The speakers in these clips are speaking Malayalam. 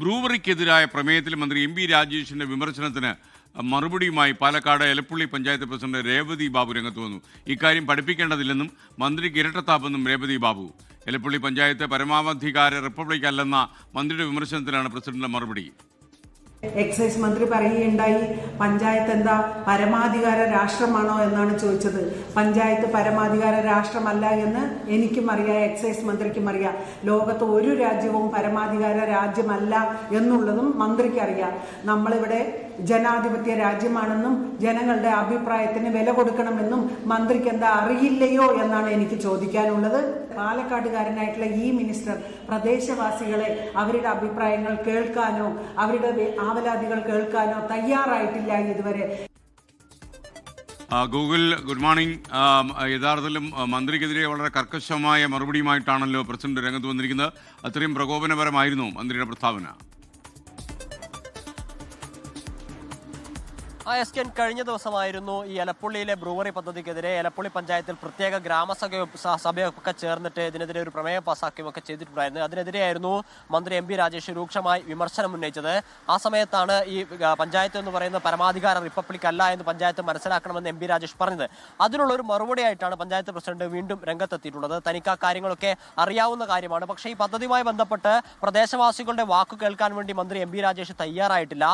ബ്രൂവറിക്കെതിരായ പ്രമേയത്തിൽ മന്ത്രി എം പി രാജേഷിന്റെ വിമർശനത്തിന് മറുപടിയുമായി പാലക്കാട് എലപ്പുള്ളി പഞ്ചായത്ത് പ്രസിഡന്റ് രേവതി ബാബു രംഗത്ത് വന്നു. ഇക്കാര്യം പഠിപ്പിക്കേണ്ടതില്ലെന്നും മന്ത്രിക്ക് ഇരട്ടത്താപ്പെന്നും രേവതി ബാബു. എലപ്പുള്ളി പഞ്ചായത്ത് പരമാവധികാര റിപ്പബ്ലിക് അല്ലെന്ന മന്ത്രിയുടെ വിമർശനത്തിലാണ് പ്രസിഡന്റിന്റെ മറുപടി. എക്സൈസ് മന്ത്രി പറയുകയുണ്ടായി പഞ്ചായത്ത് എന്താ പരമാധികാര രാഷ്ട്രമാണോ എന്നാണ് ചോദിച്ചത്. പഞ്ചായത്ത് പരമാധികാര രാഷ്ട്രമല്ല എന്ന് എനിക്കും അറിയാം എക്സൈസ് മന്ത്രിക്കും അറിയാം. ലോകത്ത് ഒരു രാജ്യവും പരമാധികാര രാജ്യമല്ല എന്നുള്ളതും മന്ത്രിക്ക് അറിയാം. നമ്മളിവിടെ ജനാധിപത്യ രാജ്യമാണെന്നും ജനങ്ങളുടെ അഭിപ്രായത്തിന് വില കൊടുക്കണമെന്നും മന്ത്രിക്ക് എന്താ അറിയില്ലയോ എന്നാണ് എനിക്ക് ചോദിക്കാനുള്ളത്. പാലക്കാട്ടുകാരനായിട്ടുള്ള ഈ മിനിസ്റ്റർ പ്രദേശവാസികളെ അവരുടെ അഭിപ്രായങ്ങൾ കേൾക്കാനോ അവരുടെ ആവലാതികൾ കേൾക്കാനോ തയ്യാറായിട്ടില്ല ഇതുവരെ. Google good morning. യഥാർത്ഥത്തിലും മന്ത്രിക്കെതിരെ വളരെ കർക്കശമായ മറുപടിയുമായിട്ടാണല്ലോ പ്രസിഡന്റ് രംഗത്ത് വന്നിരിക്കുന്നത്. അത്രയും പ്രകോപനപരമായിരുന്നു മന്ത്രിയുടെ പ്രസ്താവന. ആ എസ് കെൻ കഴിഞ്ഞ ദിവസമായിരുന്നു ഈ എലപ്പുള്ളിയിലെ ബ്രൂവറി പദ്ധതിക്കെതിരെ എലപ്പുള്ളി പഞ്ചായത്തിൽ പ്രത്യേക ഗ്രാമസഭ സഭയൊക്കെ ചേർന്നിട്ട് ഇതിനെതിരെ ഒരു പ്രമേയം പാസാക്കുകയൊക്കെ ചെയ്തിട്ടുണ്ടായിരുന്നു. അതിനെതിരെയായിരുന്നു മന്ത്രി എം പി രാജേഷ് രൂക്ഷമായി വിമർശനം ഉന്നയിച്ചത്. ആ സമയത്താണ് ഈ പഞ്ചായത്ത് എന്ന് പറയുന്ന പരമാധികാര റിപ്പബ്ലിക് അല്ല എന്ന് പഞ്ചായത്ത് മനസ്സിലാക്കണമെന്ന് എം പി രാജേഷ് പറഞ്ഞത്. അതിനുള്ള ഒരു മറുപടിയായിട്ടാണ് പഞ്ചായത്ത് പ്രസിഡന്റ് വീണ്ടും രംഗത്തെത്തിയിട്ടുള്ളത്. തനിക്ക് ആ കാര്യങ്ങളൊക്കെ അറിയാവുന്ന കാര്യമാണ്. പക്ഷേ ഈ പദ്ധതിയുമായി ബന്ധപ്പെട്ട് പ്രദേശവാസികളുടെ വാക്കു കേൾക്കാൻ വേണ്ടി മന്ത്രി എം പി രാജേഷ് തയ്യാറായിട്ടില്ല.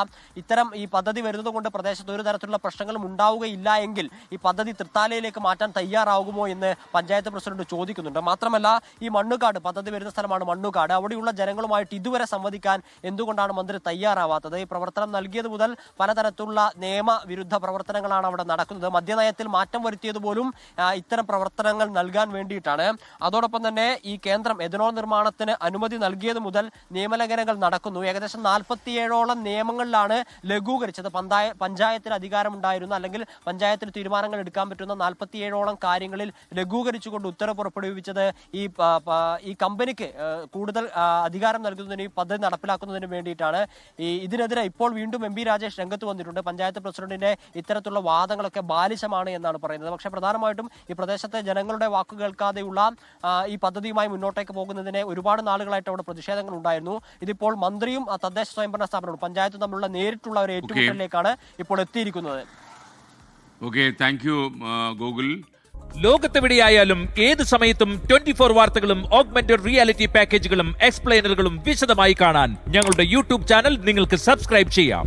ഇത്തരം ഈ പദ്ധതി വരുന്നത് കൊണ്ട് പ്രദേശത്ത് ഒരു തരത്തിലുള്ള പ്രശ്നങ്ങളും ഉണ്ടാവുകയില്ല എങ്കിൽ ഈ പദ്ധതി തൃത്താലയിലേക്ക് മാറ്റാൻ തയ്യാറാകുമോ എന്ന് പഞ്ചായത്ത് പ്രസിഡന്റ് ചോദിക്കുന്നുണ്ട്. മാത്രമല്ല ഈ മണ്ണുകാട് പദ്ധതി വരുന്ന സ്ഥലമാണ് മണ്ണുകാട്. അവിടെയുള്ള ജനങ്ങളുമായിട്ട് ഇതുവരെ സംവദിക്കാൻ എന്തുകൊണ്ടാണ് മന്ത്രി തയ്യാറാവാത്തത്? ഈ പ്രവർത്തനം നൽകിയത് മുതൽ പലതരത്തിലുള്ള നിയമവിരുദ്ധ പ്രവർത്തനങ്ങളാണ് അവിടെ നടക്കുന്നത്. മദ്യനയത്തിൽ മാറ്റം വരുത്തിയത് പോലും ഇത്തരം പ്രവർത്തനങ്ങൾ നൽകാൻ വേണ്ടിയിട്ടാണ്. അതോടൊപ്പം തന്നെ ഈ കേന്ദ്രം എഥനോൾ നിർമ്മാണത്തിന് അനുമതി നൽകിയത് മുതൽ നിയമലംഘനങ്ങൾ നടക്കുന്നു. ഏകദേശം നാൽപ്പത്തിയേഴോളം നിയമങ്ങളിലാണ് ലഘൂകരിച്ചത്. പന്തായ പഞ്ചായത്തിന് അധികാരമുണ്ടായിരുന്ന. അല്ലെങ്കിൽ പഞ്ചായത്തിൽ തീരുമാനങ്ങൾ എടുക്കാൻ പറ്റുന്ന നാൽപ്പത്തിയേഴോളം കാര്യങ്ങളിൽ ലഘൂകരിച്ചുകൊണ്ട് ഉത്തരവ് പുറപ്പെടുവിച്ചത് ഈ ഈ കമ്പനിക്ക് കൂടുതൽ അധികാരം നൽകുന്നതിന് ഈ പദ്ധതി നടപ്പിലാക്കുന്നതിന് വേണ്ടിയിട്ടാണ്. ഈ ഇതിനെതിരെ ഇപ്പോൾ വീണ്ടും എം പി രാജേഷ് രംഗത്ത് വന്നിട്ടുണ്ട്. പഞ്ചായത്ത് പ്രസിഡന്റിന്റെ ഇത്തരത്തിലുള്ള വാദങ്ങളൊക്കെ ബാലിശമാണ് എന്നാണ് പറയുന്നത്. പക്ഷേ പ്രധാനമായിട്ടും ഈ പ്രദേശത്തെ ജനങ്ങളുടെ വാക്ക് കേൾക്കാതെയുള്ള ഈ പദ്ധതിയുമായി മുന്നോട്ടേക്ക് പോകുന്നതിനെ ഒരുപാട് നാളുകളായിട്ട് അവിടെ പ്രതിഷേധങ്ങൾ ഉണ്ടായിരുന്നു. ഇതിപ്പോൾ മന്ത്രിയും തദ്ദേശ സ്വയംഭരണ സ്ഥാപനവും പഞ്ചായത്തും തമ്മിലുള്ള നേരിട്ടുള്ള ഒരു ഏറ്റുമുട്ടലിലേക്കാണ് ഇപ്പോൾ എത്തിയിരിക്കുന്നത്. ഓക്കെ താങ്ക് യു ഗൂഗിൾ ലോകത്തെവിടെയായാലും ഏത് സമയത്തും ട്വന്റി ഫോർ വാർത്തകളും ഓഗ്മെന്റഡ് റിയാലിറ്റി പാക്കേജുകളും എക്സ്പ്ലെയിനറുകളും വിശദമായി കാണാൻ ഞങ്ങളുടെ യൂട്യൂബ് ചാനൽ നിങ്ങൾക്ക് സബ്സ്ക്രൈബ് ചെയ്യാം.